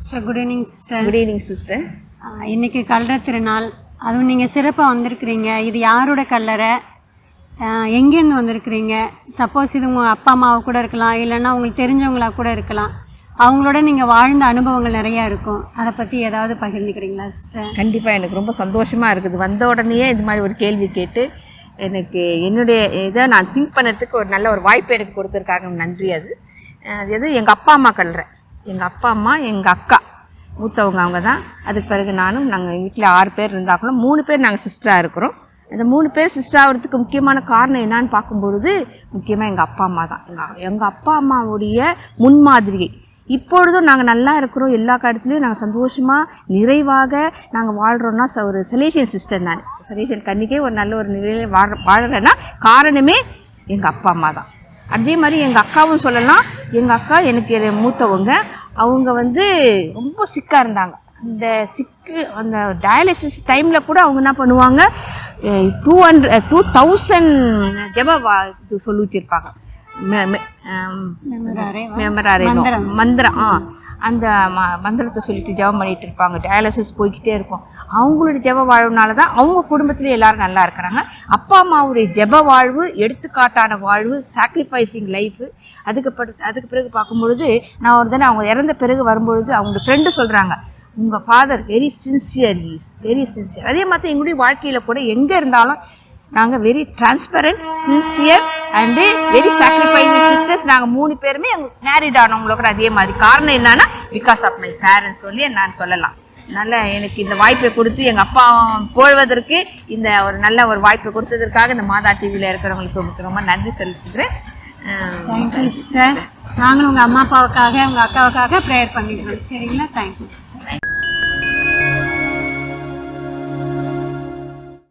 Sister good evening sister good evening sister இன்னைக்கு கல்லறை திருநாள். அதுவும் நீங்கள் சிறப்பாக வந்திருக்கிறீங்க. இது யாரோட கல்லறை? எங்கேருந்து வந்திருக்கிறீங்க? சப்போஸ் இது உங்கள் அப்பா அம்மாவை கூட இருக்கலாம். இல்லைன்னா உங்களுக்கு தெரிஞ்சவங்களா கூட இருக்கலாம். அவங்களோட நீங்கள் வாழ்ந்த அனுபவங்கள் நிறையா இருக்கும். அதை பற்றி ஏதாவது பகிர்ந்துக்கிறீங்களா சிஸ்டர் கண்டிப்பாக எனக்கு ரொம்ப சந்தோஷமாக இருக்குது. வந்த உடனேயே இது மாதிரி ஒரு கேள்வி கேட்டு எனக்கு என்னுடைய இதை நான் திங்க் பண்ணுறதுக்கு ஒரு நல்ல ஒரு வாய்ப்பு எனக்கு கொடுத்துருக்காங்க நன்றி அது. அது எது? எங்கள் அப்பா அம்மா கல்றேன் எங்கள் அப்பா அம்மா எங்கள் அக்கா. மூத்தவங்க அவங்க தான். அதுக்கு பிறகு நானும் நாங்கள் வீட்டில் ஆறு பேர் இருந்தாங்களும் மூணு பேர் நாங்கள் சிஸ்டராக இருக்கிறோம். அந்த மூணு பேர் சிஸ்டர் ஆகிறதுக்கு முக்கியமான காரணம் என்னன்னு பார்க்கும்பொழுது முக்கியமாக எங்கள் அப்பா அம்மா தான். எங்கள் எங்கள் அப்பா அம்மாவுடைய முன்மாதிரியை. இப்பொழுதும் நாங்கள் நல்லா இருக்கிறோம். எல்லா காலத்துலேயும் நாங்கள் சந்தோஷமாக நிறைவாக நாங்கள் வாழ்கிறோன்னா ஒரு சலேஷியன் சிஸ்டர் நான். சலேஷியன் கண்ணிக்கே ஒரு நல்ல ஒரு நிலையில் வாழ வாழலைன்னா காரணமே எங்கள் அப்பா அம்மா தான். அதே மாதிரி எங்கள் அக்காவும் சொல்லலாம். எங்கள் அக்கா எனக்கு மூத்தவங்க. அவங்க வந்து ரொம்ப சிக்காக இருந்தாங்க. அந்த சிக்கு அந்த டயாலிசிஸ் டைமில் கூட அவங்க என்ன பண்ணுவாங்க டூ ஹண்ட்ரட் டூ தௌசண்ட் ஜப வா- இது சொல்லிட்டு இருப்பாங்க. மெமராரேனோ மந்திரம். ஆ. அந்த ம மந்திரத்தை சொல்லிட்டு ஜெபம் பண்ணிட்டு இருப்பாங்க. டயாலிசிஸ் போய்க்கிட்டே இருக்கும். அவங்களுடைய ஜெப வாழ்வுனால தான் அவங்க குடும்பத்திலே எல்லாரும் நல்லா இருக்கிறாங்க. அப்பா அம்மாவுடைய ஜெப வாழ்வு எடுத்துக்காட்டான வாழ்வு சாக்ரிஃபைசிங் லைஃப் அதுக்கு அதுக்கு பிறகு பார்க்கும்பொழுது நான் ஒரு தானே அவங்க இறந்த பிறகு வரும்பொழுது அவங்க ஃப்ரெண்டு சொல்கிறாங்க உங்கள் father very sincere is very sincere அதே மாதிரி எங்களுடைய வாழ்க்கையில் கூட எங்கே இருந்தாலும் நாங்கள் very transparent sincere and very sacrifice sisters நாங்கள் மூணு பேருமே மேரிட் ஆனவங்களோட அதே மாதிரி. காரணம் என்னன்னா பிகாஸ் ஆஃப் மை பேரண்ட்ஸ் சொல்லி நான் சொல்லலாம். நல்ல எனக்கு இந்த வாய்ப்பை கொடுத்து எங்கள் அப்பா போழ்வதற்கு இந்த ஒரு நல்ல ஒரு வாய்ப்பை கொடுத்ததற்காக இந்த மாதா டிவியில் இருக்கிறவங்களுக்கு ரொம்ப ரொம்ப நன்றி செலுத்துகிறேன். தேங்க்யூ சிஸ்டர் நாங்களும் உங்கள் அம்மா அப்பாவுக்காக உங்கள் அக்காவுக்காக ப்ரேயர் பண்ணிக்கிறோம். சரிங்களா? Thank you sister